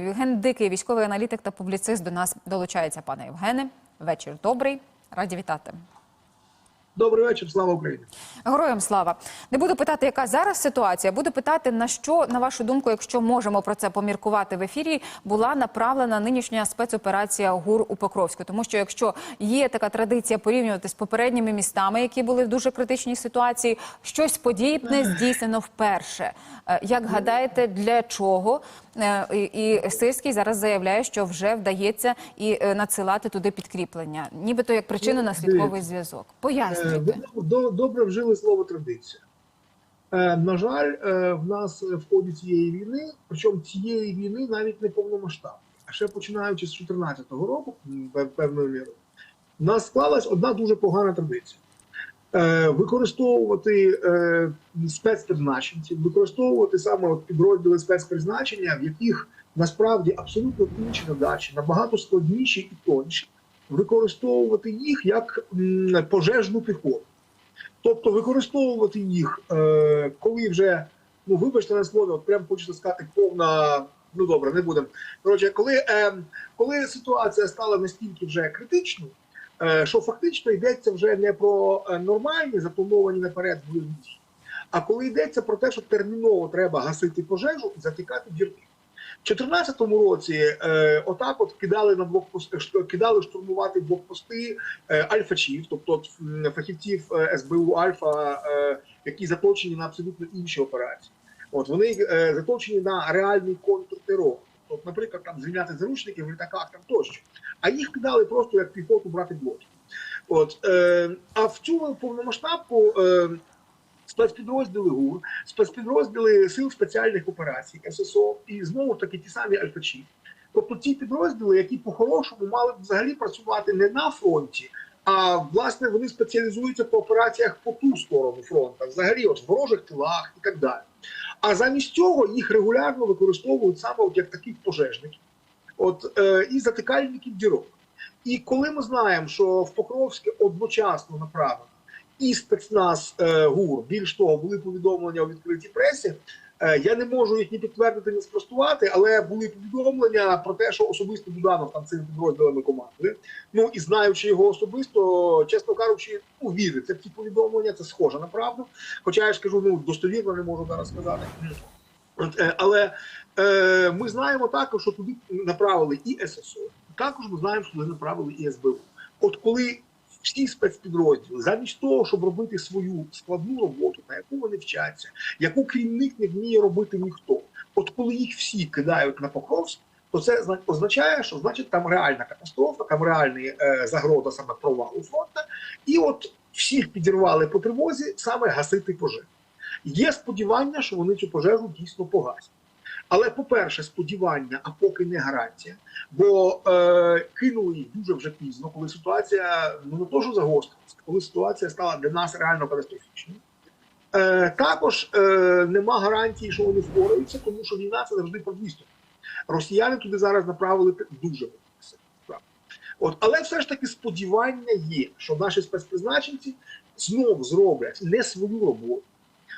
Євген Дикий, військовий аналітик та публіцист до нас долучається. Пане Євгене, вечір добрий. Раді вітати. Добрий вечір, слава Україні. Героям слава. Не буду питати, яка зараз ситуація. Буду питати, на що, на вашу думку, якщо можемо про це поміркувати в ефірі, була направлена нинішня спецоперація ГУР у Покровську. Тому що якщо є така традиція порівнювати з попередніми містами, які були в дуже критичній ситуації, щось подібне здійснено вперше. Е, Як гадаєте, для чого? Е, І Сирський зараз заявляє, що вже вдається і е, надсилати туди підкріплення, нібито як причинно-наслідковий Дивіться. зв'язок. Е, Пояснюйте. Ви добре вжили слово традиція. На жаль, в нас в ході цієї війни, причому цієї війни навіть не повномасштабної, а ще починаючи з 2014 року, певною мірою, в нас склалась одна дуже погана традиція. Е, Використовувати е, спецпризначенців, використовувати саме підрозділи спецпризначення, в яких насправді абсолютно інші задачі, набагато складніші і тонші, використовувати їх як пожежну піхоту. Тобто використовувати їх, е, коли вже, ну вибачте на слово, от прям хочеться сказати, повна. Ну добре, не будемо. Коротше, коли, е, коли ситуація стала настільки вже критичною, що фактично йдеться вже не про е, нормальні заплановані наперед дії, а коли йдеться про те, що терміново треба гасити пожежу і затікати дірки. В 2014 році е, отак от кидали на блокпости, кидали штурмувати блокпости е, альфачів, тобто фахівців е, СБУ Альфа, е, які заточені на абсолютно інші операції. От вони е, заточені на реальний контртерор. Тобто, наприклад, там звільняти заручників в літаках там тощо. А їх кидали просто як піхоту брати блоки. От е, а в цю повномасштабку е, спецпідрозділи ГУР, спецпідрозділи сил спеціальних операцій ССО і знову таки ті самі альфачі. Тобто ті підрозділи, які по-хорошому мали б взагалі працювати не на фронті, а власне вони спеціалізуються по операціях по ту сторону фронту, взагалі от в ворожих тилах і так далі. А замість цього їх регулярно використовують саме от як таких пожежників, от е, і затикальників дірок. І коли ми знаємо, що в Покровське одночасно направлено і спецназ е, ГУР, більш того, були повідомлення у відкритій пресі. Е, я не можу їх ні підтвердити, ні спростувати, але були повідомлення про те, що особисто Буданов там цими підрозділами командує. Ну і знаючи його особисто, чесно кажучи, ну, віриться в ці повідомлення, це схоже на правду. Хоча я ж кажу, ну достовірно не можу зараз сказати. Е, але е, ми знаємо також, що туди направили і ССО. Також ми знаємо, що туди направили і СБУ. От коли всі спецпідрозділи, замість того, щоб робити свою складну роботу, на яку вони вчаться, яку крім них не вміє робити ніхто. От коли їх всі кидають на Покровськ, то це означає, що значить там реальна катастрофа, там реальна е, загроза саме провалу фронту. І от всіх підірвали по тривозі саме гасити пожежу. Є сподівання, що вони цю пожежу дійсно погасять. Але, по-перше, сподівання, а поки не гарантія. Бо е, кинули їх дуже вже пізно, коли ситуація ну не то, що загострилася, коли ситуація стала для нас реально катастрофічною. Е, також е, нема гарантії, що вони впораються, тому що війна це завжди про дві. Росіяни туди зараз направили дуже сили. От, але все ж таки сподівання є, що наші спецпризначенці знов зроблять не свою роботу,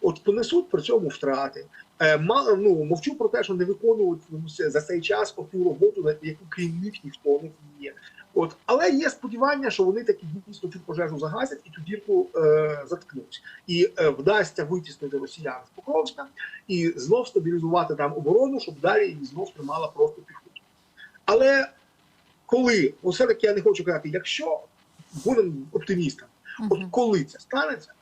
от понесуть при цьому втрати. Е, ну, мовчу про те, що не виконують ну, за цей час ту роботу, яку крім них ніхто не вміє. От, але є сподівання, що вони таки дійсно цю пожежу загасять і ту дірку е, заткнуть. І е, вдасться витіснити росіян з Покровська і знов стабілізувати там оборону, щоб далі її знов тримала просто піхоту. Але коли, ну, все-таки я не хочу казати, якщо будемо оптимістами, от коли це станеться,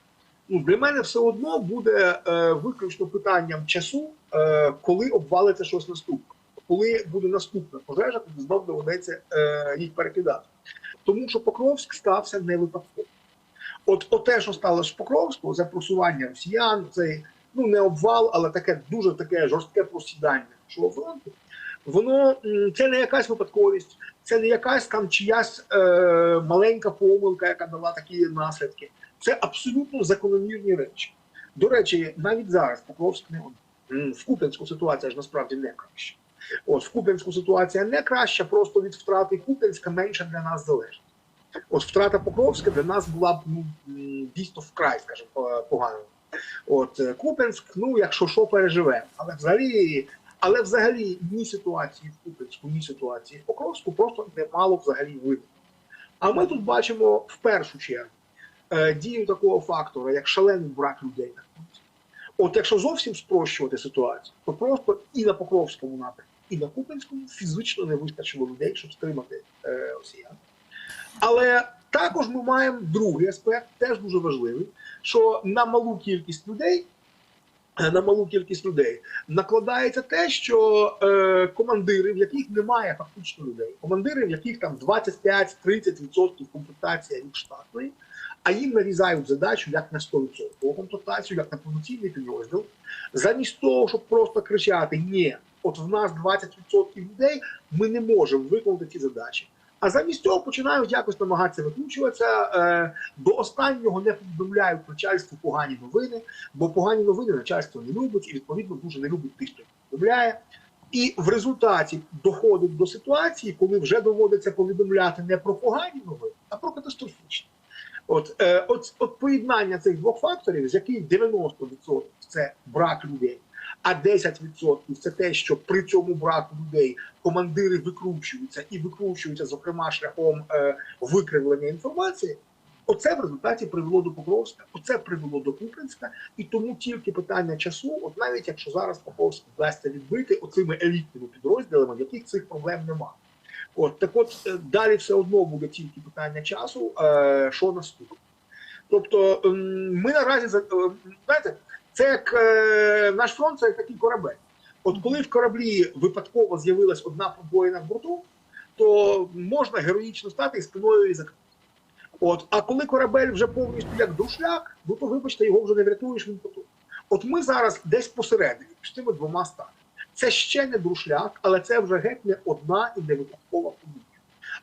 ну для мене все одно буде е, виключно питанням часу, е, коли обвалиться щось наступне, коли буде наступна пожежа, тоді знов доведеться е, їх перекидати. Тому що Покровськ стався не випадково. От, от те, що сталося в Покровську, за просування росіян, цей ну не обвал, але таке дуже таке жорстке просідання нашого фронту. Воно це не якась випадковість, це не якась там чиясь е, маленька помилка, яка дала такі наслідки. Це абсолютно закономірні речі. До речі, навіть зараз Покровськ не. В Куп'янську ситуація ж насправді не краща. От в Куп'янську ситуація не краща, просто від втрати Куп'янська менше для нас залежить. От втрата Покровська для нас була б ну, дійсно вкрай, скажімо, по- поганою. От е, Куп'янськ, ну якщо що, переживе. Але взагалі Але взагалі ні ситуації в Купинську, ні ситуації в Покровську просто не мало взагалі видно. А ми тут бачимо в першу чергу дію такого фактора, як шалений брак людей на фронті. От якщо зовсім спрощувати ситуацію, то просто і на Покровському напрямку, і на Купинському фізично не вистачило людей, щоб стримати е, росіян. Але також ми маємо другий аспект, теж дуже важливий, що на малу кількість людей. е, На малу кількість людей накладається те, що е, командири, в яких немає фактично людей, командири, в яких там 25-30% комплектація від штатної, а їм нарізають задачу як на 100% комплектацію, як на повноцінний підрозділ, замість того, щоб просто кричати Ні, от в нас 20% людей, ми не можемо виконати ці задачі. А замість цього починають якось намагатися викручуватися. Е, до останнього не повідомляють начальству погані новини, бо погані новини начальство не любить і відповідно дуже не любить тих, хто повідомляє. І в результаті доходить до ситуації, коли вже доводиться повідомляти не про погані новини, а про катастрофічні. От, е, от, от поєднання цих двох факторів, з яких 90% це брак людей, а 10% це те, що при цьому браку людей командири викручуються і викручуються, зокрема, шляхом е, викривлення інформації. Оце в результаті привело до Покровська, оце привело до Купринська, і тому тільки питання часу, от навіть якщо зараз Покровськ вдасться відбити оцими елітними підрозділами, в яких цих проблем немає. От так, от е, далі все одно буде тільки питання часу, е, що наступне. Тобто, ми наразі е, знаєте, це як наш фронт, це як такий корабель. От коли в кораблі випадково з'явилась одна пробоїна в борту, то можна героїчно стати і спиною і закрити. От, а коли корабель вже повністю як душляк, ну то вибачте, його вже не врятуєш він потім. От ми зараз десь посередині між цими двома станами. Це ще не друшляк, але це вже геть не одна і не випадкова подія.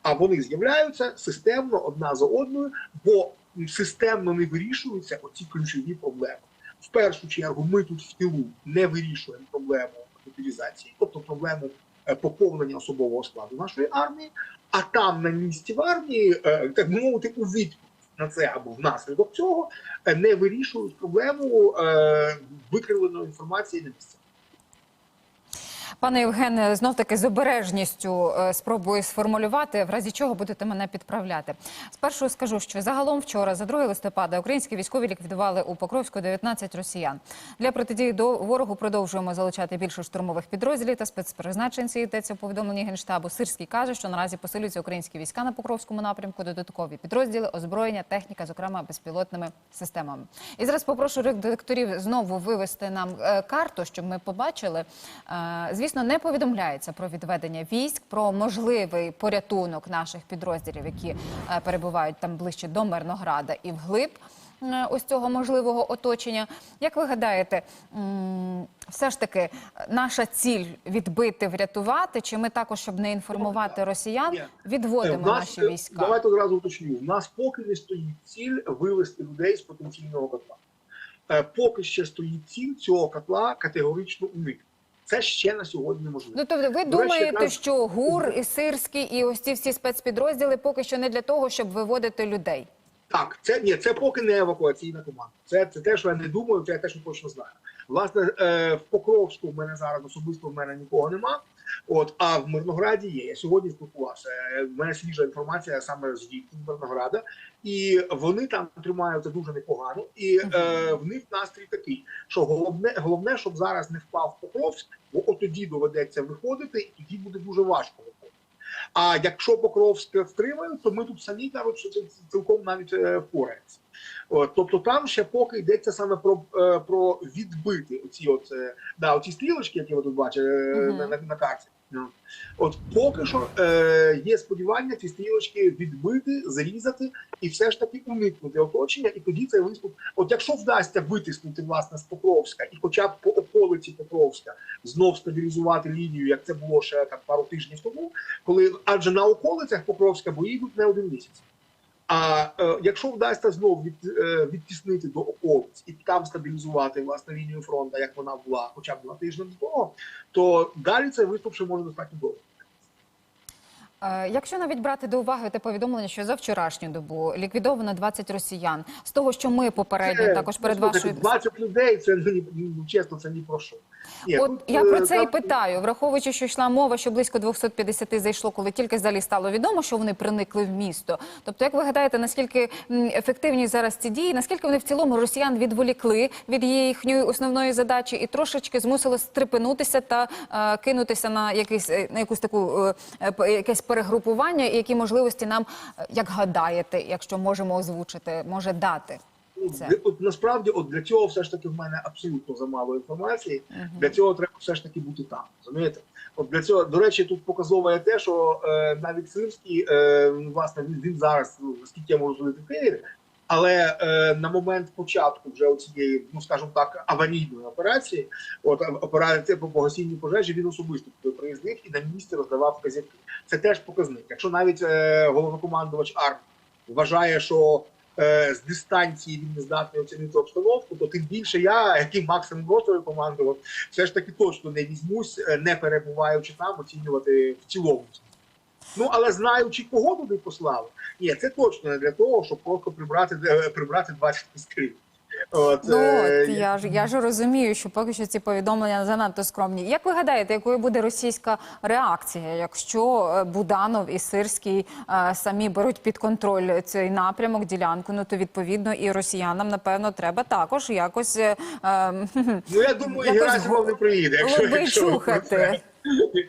А вони з'являються системно одна за одною, бо системно не вирішуються оці ключові проблеми. В першу чергу, ми тут в тилу не вирішуємо проблему мобілізації, тобто проблему е, поповнення особового складу нашої армії, а там на місці в армії, е, так би мовити, у відповідь на це або внаслідок цього е, не вирішують проблему викривленої інформації на місцях. Пане Євгене, знов таки з обережністю е, спробую сформулювати, в разі чого будете мене підправляти. Спершу скажу, що загалом вчора, за 2 листопада, українські військові ліквідували у Покровську 19 росіян. Для протидії до ворогу продовжуємо залучати більше штурмових підрозділів та спецпризначенців. Йдеться у повідомленні генштабу. Сирський каже, що наразі посилюються українські війська на Покровському напрямку, додаткові підрозділи, озброєння, техніка, зокрема безпілотними системами. І зараз попрошу редакторів знову вивести нам е, карту, щоб ми побачили. Е, Звісно, не повідомляється про відведення військ, про можливий порятунок наших підрозділів, які е, перебувають там ближче до Мирнограда і вглиб е, ось цього можливого оточення. Як ви гадаєте, все ж таки наша ціль відбити, врятувати, чи ми також, щоб не інформувати росіян, відводимо нас, наші е, війська? Давайте одразу уточню. В нас поки не стоїть ціль вивести людей з потенційного котла. Е, Поки ще стоїть ціль цього котла категорично уникнути. Це ще на сьогодні неможливо. Ну, тобто, ви До речі, думаєте, якраз- що ГУР і Сирський, і ось ці всі спецпідрозділи поки що не для того, щоб виводити людей? Так, це ні, це поки не евакуаційна команда. Це, це те, що я не думаю, це я те, що точно знаю. Власне, е, в Покровську в мене зараз особисто в мене нікого нема. От, а в Мирнограді є. Я сьогодні спілкувався. Е, В мене свіжа інформація саме з Мирнограда, і вони там тримаються дуже непогано. І е, в них настрій такий, що головне, головне, щоб зараз не впав Покровськ, бо от тоді доведеться виходити, і тоді буде дуже важко виходити. А якщо Покровськ втримають, то ми тут самі це цілком навіть е, впорається. От, тобто там ще поки йдеться саме про, е, про відбити оці от, е, да, оці стрілочки, які ви тут бачите е, Мгм. на, на, на карті. Ну, От поки що е, є сподівання ці стрілочки відбити, зрізати і все ж таки уникнути оточення, і тоді цей виступ. От якщо вдасться витиснути власне з Покровська і хоча б по околиці Покровська знов стабілізувати лінію, як це було ще там пару тижнів тому, коли адже на околицях Покровська бої йдуть не один місяць. А е, якщо вдасться знов від, е, відтіснити до околиць і там стабілізувати власне лінію фронту, як вона була хоча б два тижні до того, то далі цей виступ ще може достатньо довго. Е, Якщо навіть брати до уваги те повідомлення, що за вчорашню добу ліквідовано 20 росіян, з того, що ми попередньо Це, також перед вашою 20 людей, це ну, чесно, це ні про що. Ні, От тут, я е, про це і питаю, враховуючи, що йшла мова, що близько 250 зайшло, коли тільки взагалі стало відомо, що вони проникли в місто. Тобто, як ви гадаєте, наскільки ефективні зараз ці дії, наскільки вони в цілому росіян відволікли від їхньої основної задачі і трошечки змусили стрепенутися та е, кинутися на якийсь е, на якусь таку е, е, якесь перегрупування, і які можливості нам, як гадаєте, якщо можемо озвучити, може дати це. От, от насправді, от для цього все ж таки в мене абсолютно замало інформації. Для цього треба все ж таки бути там. Розумієте? От для цього, до речі, тут показово є те, що е, навіть Сирський, е, власне, він, він зараз, ну, наскільки я можу судити в Києві, але е, на момент початку вже цієї, ну скажімо так, аварійної операції, от операція по погасінню пожежі, він особисто туди приїздив і на місці роздавав вказівки. Це теж показник. Якщо навіть е, головнокомандувач армії вважає, що з дистанції він не здатний оцінити обстановку, то тим більше я, який максимум ротою командував, все ж таки точно не візьмусь, е, не перебуваючи там, оцінювати в цілому. Ну але знаючи, кого туди послали, ні, це точно не для того, щоб просто прибрати е, прибрати 20 скрин. От, Ну е, от я ж я ж розумію, що поки що ці повідомлення занадто скромні. Як ви гадаєте, якою буде російська реакція, якщо е, Буданов і Сирський е, самі беруть під контроль цей напрямок, ділянку? Ну то відповідно і росіянам напевно треба також якось е, е, Ну я думаю, Якось Герасимов не приїде. Якщо, якщо ви чухати.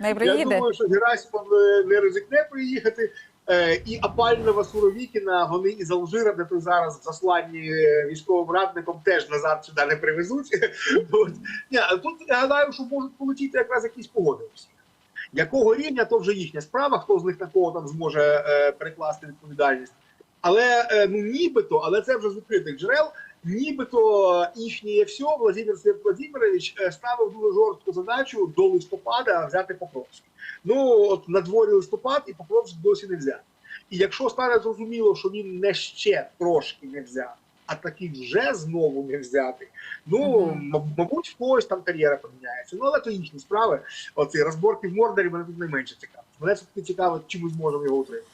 Не Я приїде? думаю, що Герасимов е, не ризикне приїхати. Е, І Апальнова Суровікіна вони із Алжира, де тут зараз засланні е, військовим радником, теж назад сюди не привезуть. Тут я гадаю, що можуть полетіти якраз якісь погоди всіх. Якого рівня, то вже їхня справа, хто з них на кого там зможе е, перекласти відповідальність. Але ну нібито, але це вже з відкритих джерел. Нібито їхнє все Владимир Владимирович е, ставив дуже жорстку задачу до листопада взяти Покровськ. Ну от на дворі листопад і Покровськ досі не взяти. І якщо стане зрозуміло, що він не ще трошки не взяти, а таки вже знову не взяти, ну Мгм. м- мабуть, в когось там кар'єра поміняється. Ну але то їхні справи. Оці розборки в Мордорі мене тут найменше цікавить. Мене все таки цікаво, чи ми зможемо його утримати.